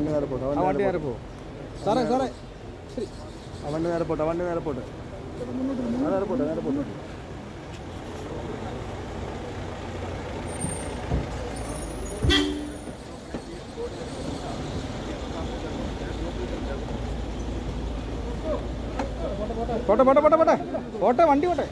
വണ്ടി നേരെ പോട്ടെ ആ വണ്ടി നേരെ പോകും സാറേ സാറേ. ശരി. വണ്ടി നേരെ പോട്ടെ വണ്ടി നേരെ പോട്ടെ. നേരെ പോട്ടെ നേരെ പോട്ടെ. പോട്ടെ പോട്ടെ പോട്ടെ പോട്ടെ. പോട്ടെ വണ്ടി പോട്ടെ.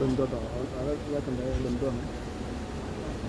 ബന്ധുട്ടോ അതൊക്കെ ബന്ധുവാണ്